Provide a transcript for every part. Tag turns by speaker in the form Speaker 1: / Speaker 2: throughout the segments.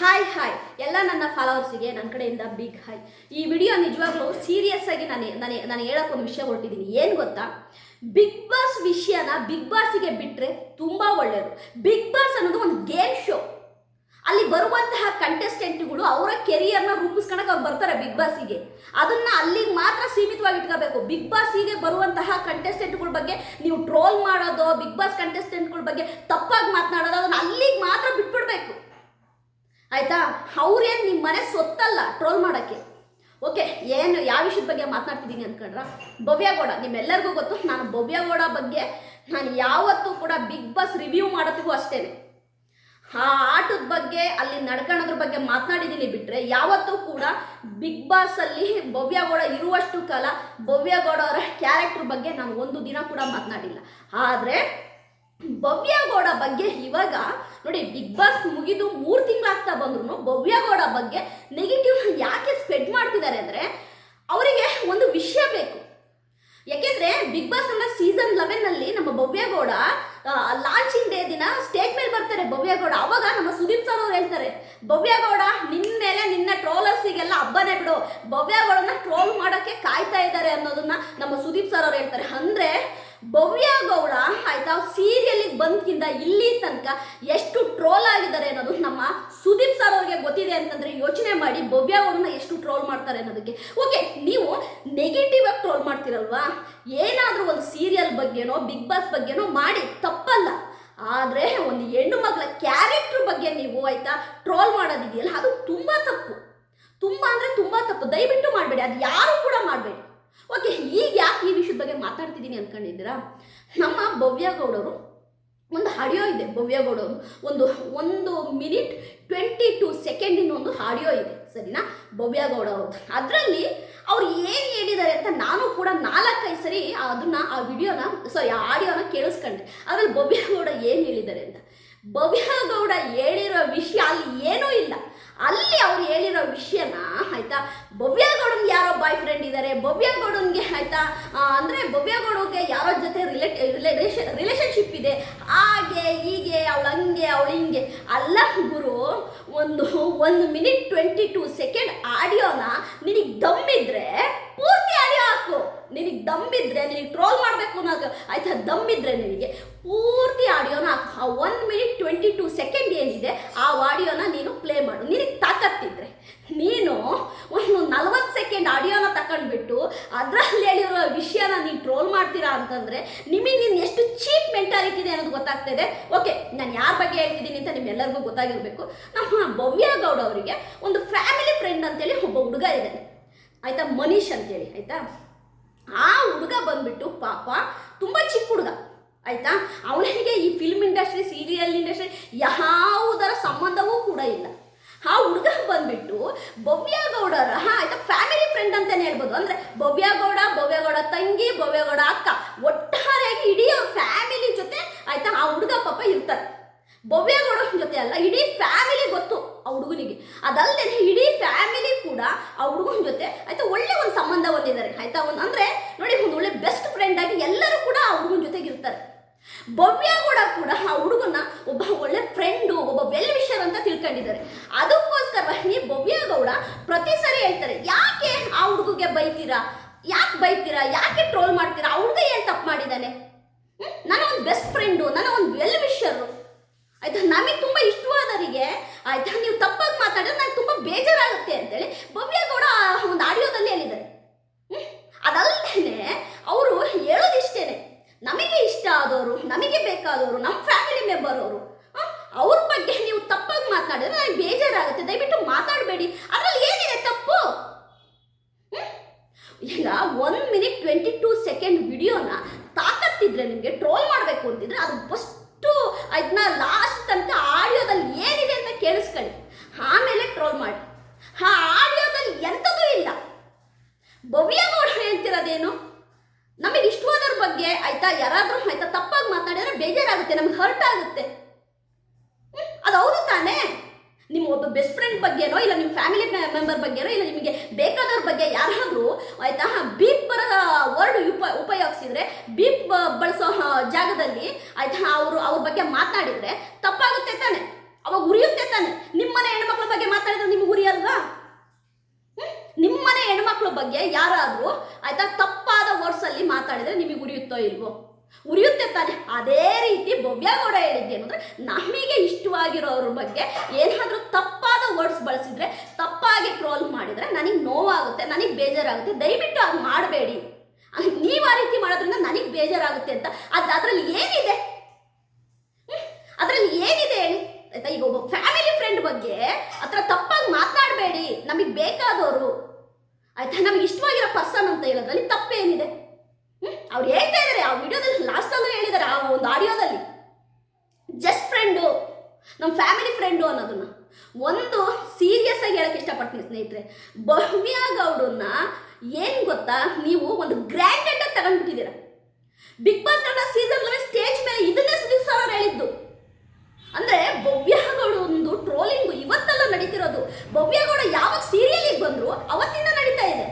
Speaker 1: Hi hi ಎಲ್ಲ ನನ್ನ ಫಾಲೋವರ್ಸಿಗೆ ನನ್ನ ಕಡೆಯಿಂದ ಬಿಗ್ ಹಾಯ್ ಈ ವಿಡಿಯೋ ನಿಜವಾಗ್ಲೂ ಸೀರಿಯಸ್ ಆಗಿ ನಾನು ನಾನು ನಾನು ಒಂದು ವಿಷಯ ಹೊರಟಿದ್ದೀನಿ ಏನು ಗೊತ್ತಾ? ಬಿಗ್ ಬಾಸ್ ವಿಷಯನ ಬಿಗ್ ಬಾಸಿಗೆ ಬಿಟ್ಟರೆ ತುಂಬ ಒಳ್ಳೆಯದು ಬಿಗ್ ಬಾಸ್ ಅನ್ನೋದು ಒಂದು ಗೇಮ್ ಶೋ ಅಲ್ಲಿ ಬರುವಂತಹ ಕಂಟೆಸ್ಟೆಂಟ್ಗಳು ಅವರ ಕೆರಿಯರ್ನ ರೂಪಿಸ್ಕೊಳಕ್ಕೆ ಅವ್ರು ಬರ್ತಾರೆ ಬಿಗ್ ಬಾಸಿಗೆ ಅದನ್ನ ಅಲ್ಲಿಗೆ ಮಾತ್ರ ಸೀಮಿತವಾಗಿ ಇಟ್ಕೋಬೇಕು. ಬಿಗ್ ಬಾಸಿಗೆ ಬರುವಂತಹ ಕಂಟೆಸ್ಟೆಂಟ್ಗಳ ಬಗ್ಗೆ ನೀವು ಟ್ರೋಲ್ ಮಾಡೋದು ಬಿಗ್ ಬಾಸ್ ಕಂಟೆಸ್ಟೆಂಟ್ಗಳ ಬಗ್ಗೆ ತಪ್ಪಾಗಿ ಮಾತನಾಡೋದು, ಅದನ್ನ ಅಲ್ಲಿಗೆ ಮಾತ್ರ ಬಿಟ್ಬಿಡ್ಬೇಕು. ಆಯ್ತಾ? ಅವ್ರೇನು ನಿಮ್ಮ ಮನೆ ಸೊತ್ತಲ್ಲ ಟ್ರೋಲ್ ಮಾಡೋಕ್ಕೆ? ಓಕೆ ಏನು, ಯಾವ ವಿಷಯದ ಬಗ್ಗೆ ಮಾತನಾಡ್ತಿದ್ದೀನಿ ಅಂದ್ಕೊಂಡ್ರ ಭವ್ಯಗೌಡ ನಿಮ್ಮೆಲ್ಲರಿಗೂ ಗೊತ್ತು, ನಾನು ಭವ್ಯಗೌಡ ಬಗ್ಗೆ ನಾನು ಯಾವತ್ತೂ ಕೂಡ ಬಿಗ್ ಬಾಸ್ ರಿವ್ಯೂ ಮಾಡೋದಕ್ಕೂ ಅಷ್ಟೇ ಆ ಆಟದ ಬಗ್ಗೆ, ಅಲ್ಲಿ ನಡ್ಕೊಳ್ಳೋದ್ರ ಬಗ್ಗೆ ಮಾತನಾಡಿದ್ದೀನಿ ಬಿಟ್ಟರೆ ಯಾವತ್ತೂ ಕೂಡ ಬಿಗ್ ಬಾಸಲ್ಲಿ ಭವ್ಯಗೌಡ ಇರುವಷ್ಟು ಕಾಲ ಭವ್ಯಗೌಡ ಅವರ ಕ್ಯಾರೆಕ್ಟರ್ ಬಗ್ಗೆ ನಾನು ಒಂದು ದಿನ ಕೂಡ ಮಾತನಾಡಿಲ್ಲ. ಆದರೆ ಭವ್ಯಗೌಡ ಬಗ್ಗೆ ಇವಾಗ, ನೋಡಿ, ಬಿಗ್ ಬಾಸ್ ಮುಗಿದು ಮೂರು ತಿಂಗಳಾಗ್ತಾ ಬಂದ್ರು ಭವ್ಯಗೌಡ ಬಗ್ಗೆ ನೆಗೆಟಿವ್ ಯಾಕೆ ಸ್ಪ್ರೆಡ್ ಮಾಡ್ತಿದ್ದಾರೆ ಅಂದರೆ ಅವರಿಗೆ ಒಂದು ವಿಷಯ ಬೇಕು. ಯಾಕೆಂದ್ರೆ ಬಿಗ್ ಬಾಸ್ ಅನ್ನ ಸೀಸನ್ ಲೆವೆನ್ ಅಲ್ಲಿ ನಮ್ಮ ಭವ್ಯಗೌಡ ಲಾಂಚಿಂಗ್ ಡೇ ದಿನ ಸ್ಟೇಜ್ ಮೇಲೆ ಬರ್ತಾರೆ ಭವ್ಯಗೌಡ ಅವಾಗ ನಮ್ಮ ಸುದೀಪ್ ಸರ್ ಅವ್ರು ಹೇಳ್ತಾರೆ ಭವ್ಯಗೌಡ ನಿನ್ನ ಮೇಲೆ ನಿನ್ನ ಟ್ರೋಲರ್ಸಿಗೆಲ್ಲ ಹಬ್ಬನೇ ಬಿಡು. ಭವ್ಯಗೌಡನ ಟ್ರೋಲ್ ಮಾಡೋಕ್ಕೆ ಕಾಯ್ತಾ ಇದ್ದಾರೆ ಅನ್ನೋದನ್ನ ನಮ್ಮ ಸುದೀಪ್ ಸರ್ ಅವ್ರು ಹೇಳ್ತಾರೆ. ಅಂದ್ರೆ ಭವ್ಯಗೌಡ ಆಯ್ತಾ ಸೀರಿಯಲಿಗೆ ಬಂದ್ಕಿಂತ ಇಲ್ಲಿ ತನಕ ಎಷ್ಟು ಟ್ರೋಲ್ ಆಗಿದ್ದಾರೆ ಅನ್ನೋದು ನಮ್ಮ ಸುದೀಪ್ ಸರ್ ಅವ್ರಿಗೆ ಗೊತ್ತಿದೆ ಅಂತಂದ್ರೆ ಯೋಚನೆ ಮಾಡಿ ಭವ್ಯಗೌಡನ ಎಷ್ಟು ಟ್ರೋಲ್ ಮಾಡ್ತಾರೆ ಅನ್ನೋದಕ್ಕೆ. ಓಕೆ ನೀವು ನೆಗೆಟಿವ್ ಆಗಿ ಟ್ರೋಲ್ ಮಾಡ್ತೀರಲ್ವಾ? ಏನಾದರೂ ಒಂದು ಸೀರಿಯಲ್ ಬಗ್ಗೆನೋ ಬಿಗ್ ಬಾಸ್ ಬಗ್ಗೆನೋ ಮಾಡಿ, ತಪ್ಪಲ್ಲ. ಆದರೆ ಒಂದು ಹೆಣ್ಣು ಮಗಳ ಕ್ಯಾರೆಕ್ಟರ್ ಬಗ್ಗೆ ನೀವು ಆಯ್ತಾ ಟ್ರೋಲ್ ಮಾಡೋದಿದೆಯಲ್ಲ, ಅದು ತುಂಬ ತಪ್ಪು. ತುಂಬ ಅಂದರೆ ತುಂಬ ತಪ್ಪು. ದಯವಿಟ್ಟು ಮಾಡಬೇಡಿ ಅದು ಯಾರು ಕೂಡ ಮಾಡಬೇಡಿ. ಓಕೆ ಈಗ ಯಾಕೆ ಈ ವಿಷಯದ ಬಗ್ಗೆ ಮಾತಾಡ್ತಿದ್ದೀನಿ ಅನ್ಕೊಂಡಿದ್ದೀರಾ? ನಮ್ಮ ಭವ್ಯಗೌಡರು ಒಂದು ಆಡಿಯೋ ಇದೆ ಭವ್ಯಗೌಡರು ಒಂದು ಒಂದು ಮಿನಿಟ್ ಟ್ವೆಂಟಿ ಟು ಸೆಕೆಂಡಿನ ಒಂದು ಆಡಿಯೋ ಇದೆ, ಸರಿನಾ? ಭವ್ಯಗೌಡ ಅವ್ರದ್ದು. ಅದರಲ್ಲಿ ಅವ್ರು ಏನು ಹೇಳಿದ್ದಾರೆ ಅಂತ ನಾನು ಕೂಡ ನಾಲ್ಕೈದು ಸರಿ ಅದನ್ನ ಆ ವಿಡಿಯೋನ ಸಾರಿ ಆ ಆಡಿಯೋನ ಕೇಳಿಸ್ಕೊಂಡೆ. ಅದ್ರಲ್ಲಿ ಭವ್ಯಗೌಡ ಏನು ಹೇಳಿದ್ದಾರೆ ಅಂತ. ಭವ್ಯಗೌಡ ಹೇಳಿರೋ ವಿಷಯ ಅಲ್ಲಿ ಏನೂ ಇಲ್ಲ. ಅಲ್ಲಿ ಅವ್ರು ಹೇಳಿರೋ ವಿಷಯನ, ಆಯ್ತಾ? ಭವ್ಯಗೌಡನ ಯಾರೋ ಬಾಯ್ ಫ್ರೆಂಡ್ ಇದ್ದಾರೆ ಭವ್ಯಗೌಡ ಅಂದ್ರೆ ಭವ್ಯಗೌಡಗೆ ಯಾರೋ ಜೊತೆ ರಿಲೇಟ್ ರಿಲೇಷನ್ ರಿಲೇಷನ್ಶಿಪ್ ಇದೆ? ಹಾಗೆ, ಹೀಗೆ, ಅವಳು ಹಂಗೆ, ಅವಳು ಹಿಂಗೆ. ಅಲ್ಲ ಗುರು, ಒಂದು ಒಂದು ಮಿನಿಟ್ ಟ್ವೆಂಟಿ ಟೂ ಸೆಕೆಂಡ್ ಆಡಿಯೋನ ನಿನಗೆ ದಮ್ಮಿದ್ರೆ ಪೂರ್ತಿ ಆಡಿಯೋ ಹಾಕು. ನಿನಗೆ ದಮ್ಮಿದ್ರೆ ನಿನಗೆ ಟ್ರೋಲ್ ಮಾಡಬೇಕು ಅನ್ನೋದು. ಆಯ್ತಾ? ದಮ್ಮಿದ್ರೆ ನಿನಗೆ ಪೂರ್ತಿ ಆಡಿಯೋನ ಹಾಕು. ಆ one minute twenty two second ಏನಿದೆ, ಆ ಆಡಿಯೋನ ನೀನು ಪ್ಲೇ ಮಾಡು. ನಿನಗೆ ತಾಕತ್ತಿದ್ರೆ. ನೀನು ಒಂದು ನಲ್ವತ್ತು ಸೆಕೆಂಡ್ ಆಡಿಯೋನ ತಗೊಂಡ್ಬಿಟ್ಟು ಅದರಲ್ಲಿ ಹೇಳಿರೋ ವಿಷಯನ ನೀನು ಟ್ರೋಲ್ ಮಾಡ್ತೀರಾ ಅಂತಂದರೆ ನಿಮಗೆ ನೀನು ಎಷ್ಟು ಚೀಪ್ ಮೆಂಟಾಲಿಟಿ ಇದೆ ಅನ್ನೋದು ಗೊತ್ತಾಗ್ತಾ ಇದೆ. ಓಕೆ ನಾನು ಯಾರ ಬಗ್ಗೆ ಹೇಳ್ತಿದ್ದೀನಿ ಅಂತ ನಿಮ್ಮೆಲ್ಲರಿಗೂ ಗೊತ್ತಾಗಿರಬೇಕು. ನಮ್ಮ ಭವ್ಯ ಗೌಡ ಅವರಿಗೆ ಒಂದು ಫ್ಯಾಮಿಲಿ ಫ್ರೆಂಡ್ ಅಂತೇಳಿ ಒಬ್ಬ ಹುಡುಗ ಇದ್ದಾನೆ ಆಯಿತಾ? ಮನೀಶ್ ಅಂತೇಳಿ, ಆಯಿತಾ? ಆ ಹುಡುಗ ಬಂದ್ಬಿಟ್ಟು ಪಾಪ ತುಂಬ ಚಿಕ್ಕ ಹುಡುಗ, ಆಯಿತಾ? ಅವನಿಗೆ ಈ ಫಿಲ್ಮ್ ಇಂಡಸ್ಟ್ರಿ ಸೀರಿಯಲ್ ಇಂಡಸ್ಟ್ರಿ ಯಾವುದರ ಸಂಬಂಧವೂ ಕೂಡ ಇಲ್ಲ. ಆ ಹುಡುಗ ಬಂದ್ಬಿಟ್ಟು ಭವ್ಯಗೌಡರ ಹಾ, ಆಯ್ತಾ ಫ್ಯಾಮಿಲಿ ಫ್ರೆಂಡ್ ಅಂತಾನೆ ಹೇಳ್ಬೋದು. ಅಂದ್ರೆ ಭವ್ಯಗೌಡ ಭವ್ಯಗೌಡ ತಂಗಿ, ಭವ್ಯಗೌಡ ಅಕ್ಕ, ಒಟ್ಟಾರೆಯಾಗಿ ಇಡೀ ಫ್ಯಾಮಿಲಿ ಜೊತೆ, ಆಯ್ತಾ, ಆ ಹುಡುಗ ಪಾಪ ಇರ್ತಾರೆ. ಭವ್ಯಗೌಡ ಜೊತೆ ಅಲ್ಲ, ಇಡೀ ಫ್ಯಾಮಿಲಿ ಗೊತ್ತು ಆ ಹುಡುಗನಿಗೆ. ಅದಲ್ಲದೆ ಇಡೀ ಫ್ಯಾಮಿಲಿ ಕೂಡ ಆ ಹುಡುಗನ ಜೊತೆ, ಆಯ್ತಾ, ಒಳ್ಳೆ ಒಂದು ಸಂಬಂಧ ಹೊಂದಿದ್ದಾರೆ. ಆಯ್ತಾ, ಒಂದು ಅಂದ್ರೆ ನೋಡಿ, ಒಂದು ಒಳ್ಳೆ ಬೆಸ್ಟ್ ಫ್ರೆಂಡ್ ಆಗಿ ಎಲ್ಲರೂ ಕೂಡ ಆ ಹುಡುಗನ ಜೊತೆಗೆ ಇರ್ತಾರೆ ಭವ್ಯಗೌಡ ಕೂಡ ಆ ಹುಡುಗನ ಒಬ್ಬ ಒಳ್ಳೆ ಫ್ರೆಂಡು ಒಬ್ಬ ವೆಲ್ ತಿಳ್ಕೊಂಡಿದ್ದಾರೆ. ಅದಕ್ಕೋಸ್ಕರವಾಗಿ ಭವ್ಯಗೌಡ ಪ್ರತಿ ಸರಿ ಹೇಳ್ತಾರೆ, ಯಾಕೆ ಆ ಹುಡುಗಿಗೆ ಬೈತೀರಾ? ಯಾಕೆ ಬೈತೀರಾ? ಯಾಕೆ ಟ್ರೋಲ್ ಮಾಡ್ತೀರಾ? ಹುಡುಗ ಏನು ತಪ್ಪು ಮಾಡಿದ್ದಾನೆ? ನನ್ನ ಒಂದು ಬೆಸ್ಟ್ ಫ್ರೆಂಡು ನನ್ನ ಒಂದು ವೆಲ್ ವಿಷರು ಆಯ್ತಾ? ನಮಗೆ ತುಂಬ ಇಷ್ಟವಾದವರಿಗೆ, ಆಯ್ತಾ? ನೀವು ತಪ್ಪಾಗಿ ಮಾತಾಡಿದ್ರೆ ನನಗೆ ತುಂಬ ಬೇಜಾರಾಗುತ್ತೆ ಅಂತೇಳಿ ಭವ್ಯಗೌಡ ಒಂದು ಆಡಿಯೋದಲ್ಲಿ ಹೇಳಿದ್ದಾರೆ? ಅದಲ್ಲದೆ ಅವರು ಹೇಳೋದಿಷ್ಟೇನೆ. ನಮಗೆ ಇಷ್ಟ ಆದವರು ನಮಗೆ ಬೇಕಾದವರು ನಮ್ಮ ಫ್ಯಾಮಿಲಿ ಮೆಂಬರ್ ಅವರು ಅವ್ರ ಬಗ್ಗೆ ನೀವು ತಪ್ಪಾಗಿ ಮಾತನಾಡಿದ್ರೆ ನನಗೆ ಬೇಜಾರಾಗುತ್ತೆ. ದಯವಿಟ್ಟು ಮಾತಾಡಬೇಡಿ. ಅದರಲ್ಲಿ ಏನಿದೆ ತಪ್ಪು? ಈಗ one minute twenty two second ವಿಡಿಯೋನ ತಾಕತ್ತಿದ್ರೆ ನಿಮಗೆ ಟ್ರೋಲ್ ಮಾಡಬೇಕು ಅಂತಿದ್ರೆ ಅದು ಫಸ್ಟು ಅದನ್ನ ಲಾಸ್ಟ್ ತನಕ ಆಡಿಯೋದಲ್ಲಿ ಏನಿದೆ ಅಂತ ಕೇಳಿಸ್ಕೊಳ್ಳಿ. ಆಮೇಲೆ ಟ್ರೋಲ್ ಮಾಡಿ. ಆ ಆಡಿಯೋದಲ್ಲಿ ಎಂಥದೂ ಇಲ್ಲ. ಭವ್ಯ ಭವ್ಯಗೌಡ ಅಂತಿರೋದೇನು? ನಮಗೆ ಇಷ್ಟವಾದ್ರ ಬಗ್ಗೆ ಆಯ್ತಾ? ಯಾರಾದರೂ ಆಯ್ತಾ? ತಪ್ಪಾಗಿ ಮಾತಾಡಿದ್ರೆ ಬೇಜಾರಾಗುತ್ತೆ, ನಮ್ಗೆ ಹರ್ಟ್ ಆಗುತ್ತೆ. ಬೆಸ್ಟ್ ಫ್ರೆಂಡ್ ಬಗ್ಗೆನೋ ಇಲ್ಲ ನಿಮ್ಮ ಫ್ಯಾಮಿಲಿ ಮೆಂಬರ್ ಬಗ್ಗೆನೋ ಇಲ್ಲ ನಿಮಗೆ ಬೇಕಾದವ್ರ ಬಗ್ಗೆ ಯಾರಾದರೂ ಆಯಿತಾ? ಬೀಪ್ ಬರೋ ವರ್ಡ್ ಉಪ, ಉಪಯೋಗಿಸಿದರೆ ಬೀಪ್ ಬಳಸೋ ಜಾಗದಲ್ಲಿ ಆಯಿತಾ? ಅವರು ಅವ್ರ ಬಗ್ಗೆ ಮಾತನಾಡಿದರೆ ತಪ್ಪಾಗುತ್ತೆ ತಾನೆ. ಅವಾಗ ಉರಿಯುತ್ತೆ ತಾನೆ. ನಿಮ್ಮ ಮನೆ ಹೆಣ್ಮಕ್ಳ ಬಗ್ಗೆ ಮಾತಾಡಿದ್ರೆ ನಿಮ್ಗೆ ನಿಮ್ಮ ಮನೆ ಹೆಣ್ಮಕ್ಳ ಬಗ್ಗೆ ಯಾರಾದರೂ ಆಯಿತಾ ತಪ್ಪಾದ ವರ್ಡ್ಸಲ್ಲಿ ಮಾತಾಡಿದರೆ ನಿಮಗೆ ಉರಿಯುತ್ತೋ ಇಲ್ವೋ? ಉರಿಯುತ್ತೆ ತಾನೆ ಅದೇ ರೀತಿ ಭವ್ಯಗೌಡ ಹೇಳಿದ್ದೇನು ಅಂದ್ರೆ ನಮಗೆ ಇಷ್ಟವಾಗಿರೋರ ಬಗ್ಗೆ ಏನಾದರೂ ತಪ್ಪಾದ ವರ್ಡ್ಸ್ ಬಳಸಿದ್ರೆ, ತಪ್ಪಾಗಿ ಟ್ರೋಲ್ ಮಾಡಿದ್ರೆ ನನಗೆ ನೋವಾಗುತ್ತೆ, ನನಗೆ ಬೇಜಾರಾಗುತ್ತೆ. ದಯವಿಟ್ಟು ಅದು ಮಾಡಬೇಡಿ. ನೀವು ಆ ರೀತಿ ಮಾಡೋದ್ರಿಂದ ನನಗೆ ಬೇಜಾರಾಗುತ್ತೆ ಅಂತ. ಅದು ಅದರಲ್ಲಿ ಏನಿದೆ? ಅದರಲ್ಲಿ ಏನಿದೆ ಹೇಳಿ? ಆಯ್ತಾ, ಈಗ ಒಬ್ಬ ಫ್ಯಾಮಿಲಿ ಫ್ರೆಂಡ್ ಬಗ್ಗೆ ಹತ್ರ ತಪ್ಪಾಗಿ ಮಾತನಾಡಬೇಡಿ. ನಮಗೆ ಬೇಕಾದವರು ಆಯ್ತಾ, ನಮಗೆ ಇಷ್ಟವಾಗಿರೋ ಪರ್ಸನ್ ಅಂತ ಹೇಳೋದ್ರಲ್ಲಿ ತಪ್ಪೇನಿದೆ? ಅವ್ರು ಹೇಳ್ತಾ ಇದ್ದಾರೆ ಆ ವಿಡಿಯೋದಲ್ಲಿ ಲಾಸ್ಟಲ್ಲೂ ಹೇಳಿದ್ದಾರೆ ಆ ಒಂದು ಆಡಿಯೋದಲ್ಲಿ. ಜಸ್ಟ್ ಫ್ರೆಂಡು ನಮ್ಮ ಫ್ಯಾಮಿಲಿ ಫ್ರೆಂಡು ಅನ್ನೋದನ್ನ. ಒಂದು ಸೀರಿಯಸ್ ಆಗಿ ಹೇಳಕ್ಕೆ ಇಷ್ಟಪಡ್ತೀನಿ ಸ್ನೇಹಿತರೆ. ಭವ್ಯ ಗೌಡನ್ನ ಏನು ಗೊತ್ತಾ? ನೀವು ಒಂದು ಗ್ರ್ಯಾಂಡೆಡ್ ಆಗಿ ತಗೊಂಡ್ಬಿಟ್ಟಿದ್ದೀರ. Big Boss Kannada season eleven stage ಮೇಲೆ ಇದನ್ನೇ ಸುದೀಪ್ ಸರ್ ಅವ್ರು ಹೇಳಿದ್ದು. ಅಂದ್ರೆ ಭವ್ಯಗೌಡ ಒಂದು ಟ್ರೋಲಿಂಗ್ ಇವತ್ತೆಲ್ಲ ನಡೀತಿರೋದು. ಭವ್ಯಗೌಡ ಯಾವಾಗ ಸೀರಿಯಲಿಗೆ ಬಂದ್ರು ಅವತ್ತಿಂದ ನಡೀತಾ ಇದೆ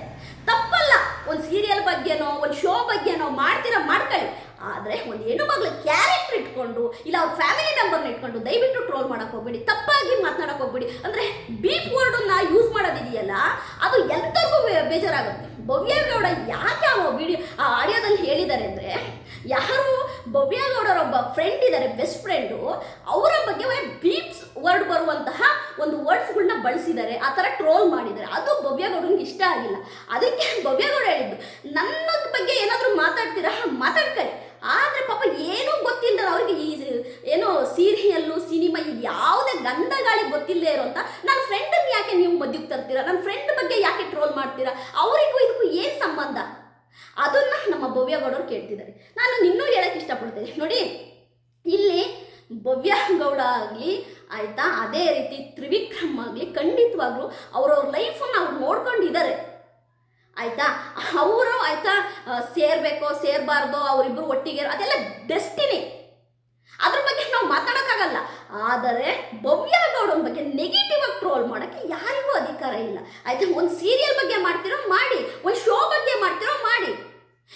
Speaker 1: ತಪ್ಪಲ್ಲ ಒಂದು ಸೀರಿಯಲ್ ಬಗ್ಗೆನೋ ಒಂದು ಶೋ ಬಗ್ಗೆನೋ ಮಾಡ್ತೀರಾ ಮಾಡ್ಕೊಳ್ಳಿ ಆದರೆ ಒಂದು ಹೆಣ್ಣು ಮಗಳ ಕ್ಯಾರೆಕ್ಟರ್ ಇಟ್ಕೊಂಡು ಇಲ್ಲ ಅವ್ರ ಫ್ಯಾಮಿಲಿ ನಂಬರ್ನ ಇಟ್ಕೊಂಡು ದಯವಿಟ್ಟು ಟ್ರೋಲ್ ಮಾಡಕ್ಕೆ ಹೋಗ್ಬೇಡಿ, ತಪ್ಪಾಗಿ ಮಾತನಾಡಕ್ ಹೋಗ್ಬೇಡಿ. ಅಂದ್ರೆ ಬೀಪ್ ವರ್ಡನ್ನ ಯೂಸ್ ಮಾಡೋದಿದೆಯಲ್ಲ, ಅದು ಎಲ್ಲರಿಗೂ ಬೇಜಾರಾಗುತ್ತೆ. ಭವ್ಯಗೌಡ ಯಾಕೆ ಆ ವಿಡಿಯೋ ಆ ಆಡಿಯೋದಲ್ಲಿ ಹೇಳಿದ್ದಾರೆ ಅಂದರೆ, ಯಾರು ಭವ್ಯಗೌಡರೊಬ್ಬ ಫ್ರೆಂಡ್ ಇದ್ದಾರೆ ಬೆಸ್ಟ್ ಫ್ರೆಂಡು ಅವರ ಬಗ್ಗೆ ಬೀಪ್ಸ್ ವರ್ಡ್ ಬರುವಂತಹ ಒಂದು ವರ್ಡ್ಸ್ಗಳನ್ನ ಬಳಸಿದ್ದಾರೆ, ಆ ಥರ ಟ್ರೋಲ್ ಮಾಡಿದ್ದಾರೆ. ಅದು ಭವ್ಯಗೌಡನಿಗೆ ಇಷ್ಟ ಆಗಿಲ್ಲ. ಅದಕ್ಕೆ ಭವ್ಯಗೌಡ ಹೇಳಿದ್ದು, ನನ್ನ ಬಗ್ಗೆ ಏನಾದರೂ ಮಾತಾಡ್ತೀರಾ? ಮಾತಾಡ್ತಾರೆ. ಆದರೆ ಪಾಪ ಏನೂ ಗೊತ್ತಿಲ್ಲ ಅವ್ರಿಗೆ ಈ ಏನೋ ಸೀರಿಯಲ್ಲು ಸಿನಿಮಾ ಇದು ಯಾವುದೇ ಗಂಧ ಗಾಳಿ ಗೊತ್ತಿಲ್ಲದೆ ಇರೋಂಥ ನನ್ನ ಫ್ರೆಂಡನ್ನು ಯಾಕೆ ನೀವು ಮಧ್ಯಕ್ಕೆ ತರ್ತೀರಾ? ನನ್ನ ಫ್ರೆಂಡ್ ಬಗ್ಗೆ ಯಾಕೆ ಟ್ರೋಲ್ ಮಾಡ್ತೀರಾ? ಅವರಿಗೂ ಇದಕ್ಕೂ ಏನು ಸಂಬಂಧ? ಅದನ್ನ ನಮ್ಮ ಭವ್ಯ ಭವ್ಯಗೌಡರು ಕೇಳ್ತಿದ್ದಾರೆ. ನಾನು ಇನ್ನೂ ಹೇಳಕ್ಕೆ ಇಷ್ಟಪಡ್ತೇನೆ. ನೋಡಿ, ಇಲ್ಲಿ ಭವ್ಯ ಗೌಡ ಆಗಲಿ, ಆಯಿತಾ? ಅದೇ ರೀತಿ ತ್ರಿವಿಕ್ರಮ್ ಆಗಲಿ, ಖಂಡಿತವಾಗ್ಲೂ ಅವ್ರವ್ರ ಲೈಫನ್ನು ಅವ್ರು ನೋಡ್ಕೊಂಡಿದ್ದಾರೆ. ಆಯಿತಾ? ಅವರು, ಆಯಿತಾ ಸೇರಬೇಕೋ, ಸೇರಬಾರ್ದೋ ಅವರಿಬ್ಬರು ಒಟ್ಟಿಗೆ ಅದೆಲ್ಲ ಡೆಸ್ಟಿನಿ ಅದ್ರ ಬಗ್ಗೆ ನಾವು ಮಾತಾಡೋಕ್ಕಾಗಲ್ಲ. ಆದರೆ ಭವ್ಯ ಗೌಡನ ಬಗ್ಗೆ ನೆಗೆಟಿವ್ ಆಗಿ ಟ್ರೋಲ್ ಮಾಡೋಕ್ಕೆ ಯಾರಿಗೂ ಅಧಿಕಾರ ಇಲ್ಲ. ಆಯ್ತಾ, ಒಂದು ಸೀರಿಯಲ್ ಬಗ್ಗೆ ಮಾಡ್ತಿರೋ ಮಾಡಿ, ಒಂದು ಶೋ ಬಗ್ಗೆ ಮಾಡ್ತಿರೋ ಮಾಡಿ.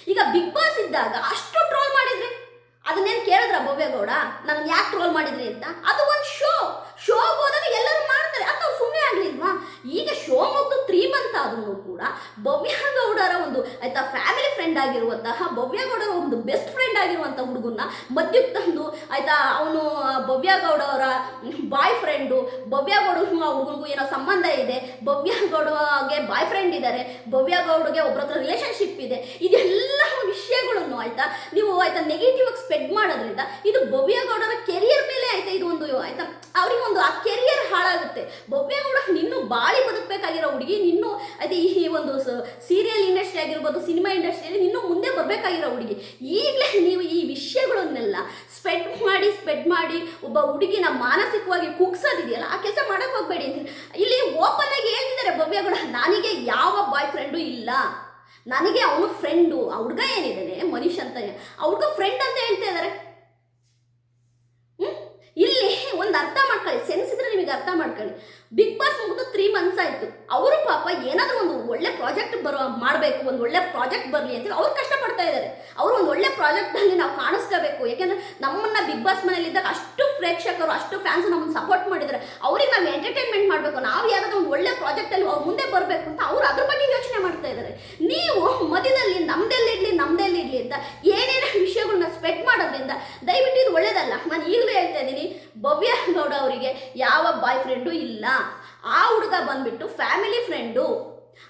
Speaker 1: ಈಗ ಬಿಗ್ ಬಾಸ್ ಇದ್ದಾಗ ಅಷ್ಟು ಟ್ರೋಲ್ ಮಾಡಿದ್ರಿ? ಅದನ್ನೇನು ಕೇಳಿದ್ರ ಭವ್ಯಗೌಡ ನಾನು ಯಾಕೆ ಟ್ರೋಲ್ ಮಾಡಿದ್ರಿ ಅಂತ? ಅದು ಒಂದು ಶೋ ಶೋಗೆ ಹೋದಾಗ ಎಲ್ಲರೂ ಮಾಡ್ತಾರೆ ಅಂತ ಅವ್ರು ಸುಮ್ಮನೆ ಆಗಲಿಲ್ವಾ? ಈಗ ಶೋ ಮುಗ್ದು ತ್ರೀ ಮಂತ್ ಆದ್ರೂ ಕೂಡ ಭವ್ಯ ಗೌಡರ ಒಂದು, ಆಯ್ತಾ ಫ್ಯಾಮಿಲಿ ಫ್ರೆಂಡ್ ಆಗಿರುವಂತಹ, ಭವ್ಯ ಗೌಡರ ಒಂದು ಬೆಸ್ಟ್ ಫ್ರೆಂಡ್ ಆಗಿರುವಂಥ ಹುಡುಗನ್ನ ಮಧ್ಯಕ್ಕೆ ತಂದು ಆಯ್ತಾ? ಅವನು ಭವ್ಯ ಗೌಡ ಅವರ ಬಾಯ್ ಫ್ರೆಂಡು ಭವ್ಯ ಗೌಡ ಆ ಹುಡುಗನಿಗೂ ಏನೋ ಸಂಬಂಧ ಇದೆ. ಭವ್ಯ ಗೌಡಗೆ ಬಾಯ್ ಫ್ರೆಂಡ್ ಇದ್ದಾರೆ ಭವ್ಯ ಗೌಡಗೆ ಒಬ್ಬರ ಹತ್ರ ರಿಲೇಶನ್ಶಿಪ್ ಇದೆ. ಇದೆಲ್ಲ ವಿಷಯಗಳನ್ನು ಆಯ್ತಾ? ನೀವು ಆಯ್ತಾ ನೆಗೆಟಿವ್ ಆಗಿ ಸ್ಪೆಡ್ ಮಾಡೋದ್ರಿಂದ ಇದು ಭವ್ಯ ಗೌಡರ ಕೆರಿಯರ್ ಮೇಲೆ ಆಯ್ತಾ ಇದು ಒಂದು, ಆಯ್ತಾ? ಅವ್ರಿಗೆ ಒಂದು ಆ ಕೆರಿಯರ್ ಹಾಳಾಗುತ್ತೆ. ಭವ್ಯ ಗೌಡ ನಿನ್ನೂ ಬಾಳಿ ಬದುಕಬೇಕಾಗಿರೋ ಹುಡುಗಿ, ನಿನ್ನೂ ಅದೇ ಈ ಒಂದು ಸೀರಿಯಲ್ ಇಂಡಸ್ಟ್ರಿ ಆಗಿರ್ಬೋದು ಸಿನಿಮಾ ಇಂಡಸ್ಟ್ರಿಯಲ್ಲಿ ನಿನ್ನೂ ಮುಂದೆ ಬರಬೇಕಾಗಿರೋ ಹುಡುಗಿ. ಈಗಲೇ ನೀವು ಈ ವಿಷಯಗಳನ್ನೆಲ್ಲ ಸ್ಪೆಡ್ ಮಾಡಿ ಸ್ಪೆಡ್ ಮಾಡಿ ಹುಡುಗಿನ ಮಾನಸಿಕವಾಗಿ ಕುಗ್ಸೋದಿದೆಯಲ್ಲ, ಆ ಕೆಲಸ ಮಾಡಕ್ಕೆ ಹೋಗ್ಬೇಡಿ ಅಂತ ಇಲ್ಲಿ ಓಪನ್ ಆಗಿ ಹೇಳ್ತಿದ್ದಾರೆ ಭವ್ಯಗೌಡ ನನಗೆ ಯಾವ ಬಾಯ್ ಫ್ರೆಂಡು ಇಲ್ಲ. ನನಗೆ ಅವನು ಫ್ರೆಂಡು ಆ ಹುಡುಗ ಏನಿದ್ದಾನೆ? ಮನೀಶ್ ಅಂತ ಆ ಫ್ರೆಂಡ್ ಅಂತ ಹೇಳ್ತಾ ಇದ್ದಾರೆ? ಇಲ್ಲಿ ಒಂದು ಅರ್ಥ ಮಾಡ್ಕೊಳ್ಳಿ ಸೆನ್ಸ್ ಇದ್ರೆ ನಿಮಗೆ ಅರ್ಥ ಮಾಡ್ಕೊಳ್ಳಿ. ಬಿಗ್ ಬಾಸ್ ಮುಗಿದು ತ್ರೀ ಮಂತ್ಸ್ ಆಯಿತು. ಅವರು ಪಾಪ ಏನಾದರೂ ಒಂದು ಒಳ್ಳೆ ಪ್ರಾಜೆಕ್ಟ್ ಬರೋ ಮಾಡಬೇಕು, ಒಂದು ಒಳ್ಳೆ ಪ್ರಾಜೆಕ್ಟ್ ಬರಲಿ ಅಂತೇಳಿ ಅವ್ರು ಕಷ್ಟಪಡ್ತಾ ಇದ್ದಾರೆ. ಅವರು ಒಂದು ಒಳ್ಳೆ ಪ್ರಾಜೆಕ್ಟಲ್ಲಿ ನಾವು ಕಾಣಿಸ್ಕೋಬೇಕು. ಯಾಕೆಂದ್ರೆ ನಮ್ಮನ್ನ ಬಿಗ್ ಬಾಸ್ ಮನೇಲಿದ್ದಾಗ ಅಷ್ಟು ಪ್ರೇಕ್ಷಕರು ಅಷ್ಟು ಫ್ಯಾನ್ಸ್ ನಮ್ಮನ್ನು ಸಪೋರ್ಟ್ ಮಾಡಿದ್ದಾರೆ. ಅವ್ರಿಗೆ ನಾವು ಎಂಟರ್ಟೈನ್ಮೆಂಟ್ ಮಾಡಬೇಕು. ನಾವು ಯಾರಾದ್ರೂ ಒಂದು ಒಳ್ಳೆ ಪ್ರಾಜೆಕ್ಟಲ್ಲಿ ಅವ್ರು ಮುಂದೆ ಬರಬೇಕು ಅಂತ ಅವ್ರು ಅದ್ರ ಬಗ್ಗೆ ಯೋಚನೆ ಮಾಡ್ತಾ ಇದ್ದಾರೆ. ನೀವು ಮಧ್ಯದಲ್ಲಿ ನಮ್ದೆಲ್ಲಿಡ್ಲಿ ಇರಲಿ ಅಂತ ಏನೇನು ವಿಷಯಗಳನ್ನ ಸ್ಪ್ರೆಡ್ ಮಾಡೋದ್ರಿಂದ ದಯವಿಟ್ಟು ಇದು ಒಳ್ಳೇದಲ್ಲ. ನಾನು ಈಗಲೂ ಹೇಳ್ತಾ ಇದ್ದೀನಿ, ಭವ್ಯ ಗೌಡ ಅವರಿಗೆ ಯಾವ ಬಾಯ್ ಫ್ರೆಂಡು ಇಲ್ಲ. ಆ ಹುಡುಗ ಬಂದ್ಬಿಟ್ಟು ಫ್ಯಾಮಿಲಿ ಫ್ರೆಂಡು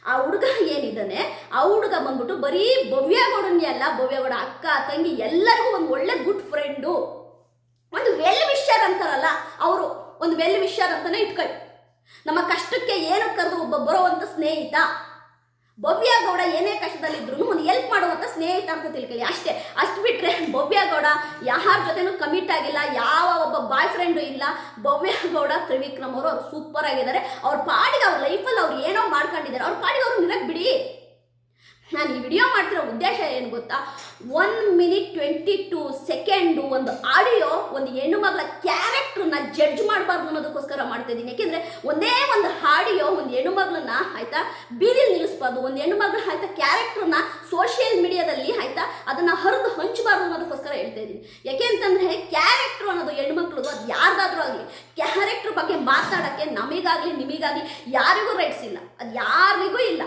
Speaker 1: ಆ ಹುಡುಗ ಏನಿದ್ದಾನೆ? ಆ ಹುಡುಗ ಬಂದ್ಬಿಟ್ಟು ಬರೀ ಭವ್ಯ ಗೌಡನ್ಗೆ ಅಲ್ಲ, ಭವ್ಯ ಗೌಡ ಅಕ್ಕ, ತಂಗಿ ಎಲ್ಲರಿಗೂ ಒಂದು ಒಳ್ಳೆ ಗುಡ್ ಫ್ರೆಂಡು ಒಂದು ವೆಲ್ ವಿಷರ್ ಅಂತಾರಲ್ಲ, ಅವರು ಒಂದು ವೆಲ್ ವಿಷರ್ ಅಂತಾನೆ ಇಟ್ಕೊಳ್ಳಿ. ನಮ್ಮ ಕಷ್ಟಕ್ಕೆ ಏನು ಕರೆದು ಒಬ್ಬ ಬರುವಂಥ ಸ್ನೇಹಿತ, ಭವ್ಯ ಗೌಡ ಏನೇ ಕಷ್ಟದಲ್ಲಿದ್ರು ಒಂದು ಹೆಲ್ಪ್ ಮಾಡುವಂಥ ಸ್ನೇಹಿತ ಅಂತ ತಿಳ್ಕೊಳ್ಳಿ. ಅಷ್ಟೇ, ಅಷ್ಟು ಬಿಟ್ಟರೆ ಭವ್ಯ ಗೌಡ ಯಾರ ಜೊತೆನೂ ಕಮಿಟ್ ಆಗಿಲ್ಲ, ಯಾವ ಒಬ್ಬ ಬಾಯ್ ಫ್ರೆಂಡು ಇಲ್ಲ. ಭವ್ಯ ಗೌಡ ತ್ರಿವಿಕ್ರಮ್ ಅವರು ಅವ್ರು ಸೂಪರ್ ಆಗಿದ್ದಾರೆ. ಅವ್ರ ಪಾಡಿಗೆ ಅವ್ರ ಲೈಫಲ್ಲಿ ಅವ್ರು ಏನೋ ಮಾಡ್ಕೊಂಡಿದ್ದಾರೆ. ಅವ್ರ ಪಾಡಿಗೆ ಅವ್ರು ನಿರಕ್ ಬಿಡಿ ನಾನು ಈ ವಿಡಿಯೋ ಮಾಡ್ತಿರೋ ಉದ್ದೇಶ ಏನು ಗೊತ್ತಾ? One minute twenty two second ಒಂದು ಆಡಿಯೋ ಒಂದು ಹೆಣ್ಣು ಮಗಳ ಕ್ಯಾರೆಕ್ಟ್ರನ್ನ ಜಡ್ಜ್ ಮಾಡಬಾರ್ದು ಅನ್ನೋದಕ್ಕೋಸ್ಕರ ಮಾಡ್ತಾ ಇದ್ದೀನಿ. ಯಾಕೆಂದರೆ ಒಂದೇ ಒಂದು ಆಡಿಯೋ ಒಂದು ಹೆಣ್ಣು ಮಗಳನ್ನ ಆಯಿತಾ, ಬೀದಿಲಿ ನಿಲ್ಲಿಸ್ಬಾರ್ದು. ಒಂದು ಹೆಣ್ಣು ಮಗಳ ಆಯಿತಾ ಕ್ಯಾರೆಕ್ಟ್ರನ್ನ ಸೋಷಿಯಲ್ ಮೀಡಿಯಾದಲ್ಲಿ ಆಯಿತಾ ಅದನ್ನು ಹರಿದು ಹಂಚಬಾರ್ದು ಅನ್ನೋದಕ್ಕೋಸ್ಕರ ಹೇಳ್ತಾ ಇದ್ದೀನಿ. ಯಾಕೆ ಅಂತಂದರೆ ಕ್ಯಾರೆಕ್ಟ್ರು ಅನ್ನೋದು ಹೆಣ್ಣು ಮಕ್ಕಳದು ಅದು ಯಾರ್ದಾದ್ರೂ ಆಗಲಿ ಕ್ಯಾರೆಕ್ಟ್ರ್ ಬಗ್ಗೆ ಮಾತಾಡೋಕ್ಕೆ ನಮಗಾಗಲಿ, ನಿಮಗಾಗಲಿ ಯಾರಿಗೂ ರೈಟ್ಸ್ ಇಲ್ಲ. ಅದು ಯಾರಿಗೂ ಇಲ್ಲ.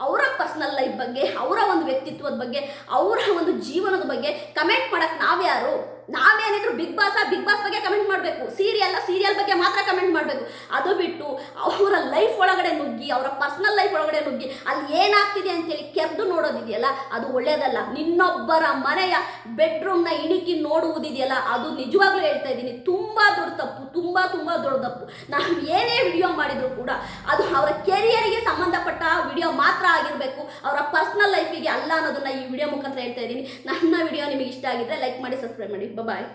Speaker 1: ಅವರ ಪರ್ಸ್ನಲ್ ಲೈಫ್ ಬಗ್ಗೆ, ಅವರ ಒಂದು ವ್ಯಕ್ತಿತ್ವದ ಬಗ್ಗೆ, ಅವರ ಒಂದು ಜೀವನದ ಬಗ್ಗೆ ಕಮೆಂಟ್ ಮಾಡಕ್ ನಾವ್ಯಾರು? ನಾವೇನಿದ್ರು ಬಿಗ್ ಬಾಸ್ ಬಿಗ್ ಬಾಸ್ ಬಗ್ಗೆ ಕಮೆಂಟ್ ಮಾಡಬೇಕು. ಸೀರಿಯಲ್ ಸೀರಿಯಲ್ ಬಗ್ಗೆ ಮಾತ್ರ ಕಮೆಂಟ್ ಮಾಡಬೇಕು. ಅದು ಬಿಟ್ಟು ಅವರ ಲೈಫ್ ಒಳಗಡೆ ನುಗ್ಗಿ, ಅವರ ಪರ್ಸನಲ್ ಲೈಫ್ ಒಳಗಡೆ ನುಗ್ಗಿ, ಅಲ್ಲಿ ಏನಾಗ್ತಿದೆ ಅಂತೇಳಿ ಕೆರೆದು ನೋಡೋದಿದೆಯಲ್ಲ, ಅದು ಒಳ್ಳೆಯದಲ್ಲ ನಿನ್ನೊಬ್ಬರ ಮನೆಯ ಬೆಡ್ರೂಮ್ನ ಇಣಿಕಿ ನೋಡುವುದಿದೆಯಲ್ಲ, ಅದು ನಿಜವಾಗ್ಲೂ ಹೇಳ್ತಾ ಇದ್ದೀನಿ, ತುಂಬ ದೊಡ್ಡ ತಪ್ಪು, ತುಂಬ ತುಂಬ ದೊಡ್ಡ ತಪ್ಪು. ನಾನು ಏನೇ ವಿಡಿಯೋ ಮಾಡಿದರೂ ಕೂಡ ಅದು ಅವರ ಕೆರಿಯರಿಗೆ ಸಂಬಂಧಪಟ್ಟ ವಿಡಿಯೋ ಮಾತ್ರ ಆಗಿರಬೇಕು, ಅವರ ಪರ್ಸನಲ್ ಲೈಫಿಗೆ ಅಲ್ಲ ಅನ್ನೋದನ್ನ ಈ ವಿಡಿಯೋ ಮುಖಾಂತರ ಹೇಳ್ತಾ ಇದ್ದೀನಿ. ನನ್ನ ವಿಡಿಯೋ ನಿಮಗೆ ಇಷ್ಟ ಆಗಿದ್ರೆ ಲೈಕ್ ಮಾಡಿ ಸಬ್ಸ್ಕ್ರೈಬ್ ಮಾಡಿ. ಬಾಯ್